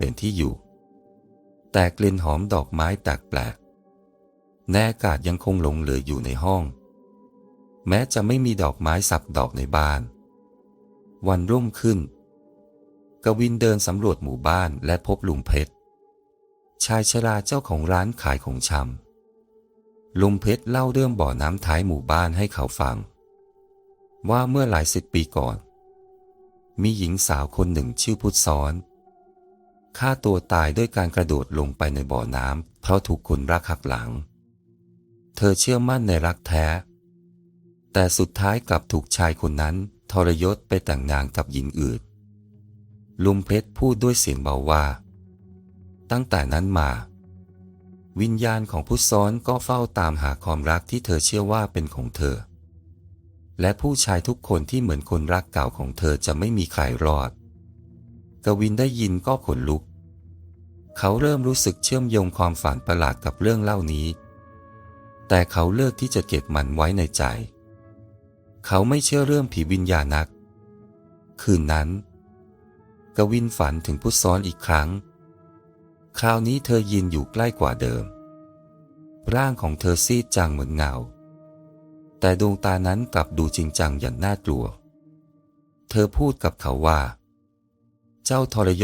เป็นที่อยู่ แต่กลิ่นหอมดอกไม้แตกแปลกในอากาศยังคงหลงเหลืออยู่ในห้อง แม้จะไม่มีดอกไม้สับดอกในบ้าน วันรุ่งขึ้น กวินเดินสำรวจหมู่บ้านและพบลุงเพชร ชายชราเจ้าของร้านขายของชำลุงเพชรเล่าเรื่องบ่อน้ำท้ายหมู่บ้านให้เขาฟัง ว่าเมื่อหลายสิบปีก่อน มีหญิงสาวคนหนึ่งชื่อพุทธซ้อน ฆ่าตัวตายด้วยการกระโดดลงไปในบ่อน้ำเพราะถูกคนรักหักหลัง เธอเชื่อมั่นในรักแท้ แต่สุดท้ายกลับถูกชายคนนั้นทรยศไปแต่งงานกับหญิงอื่น ลุงเพชรพูดด้วยเสียงเบาว่า ตั้งแต่นั้นมา วิญญาณของผู้ซ้อนก็เฝ้าตามหาความรักที่เธอเชื่อว่าเป็นของเธอ และผู้ชายทุกคนที่เหมือนคนรักเก่าของเธอจะไม่มีใครรอดกวินได้ยินก็ขนลุก เขาเริ่มรู้สึกเชื่อมโยงความฝันประหลาดกับเรื่องเล่านี้ แต่เขาเลือกที่จะเก็บมันไว้ในใจ เขาไม่เชื่อเรื่องผีวิญญาณนัก คืนนั้น กวินฝันถึงผู้ซ้อนอีกครั้ง คราวนี้เธอยืนอยู่ใกล้กว่าเดิม ร่างของเธอซีดจางเหมือนเงา แต่ดวงตานั้นกลับดูจริงจังอย่างน่ากลัว เธอพูดกับเขาว่า เจ้าทรยศ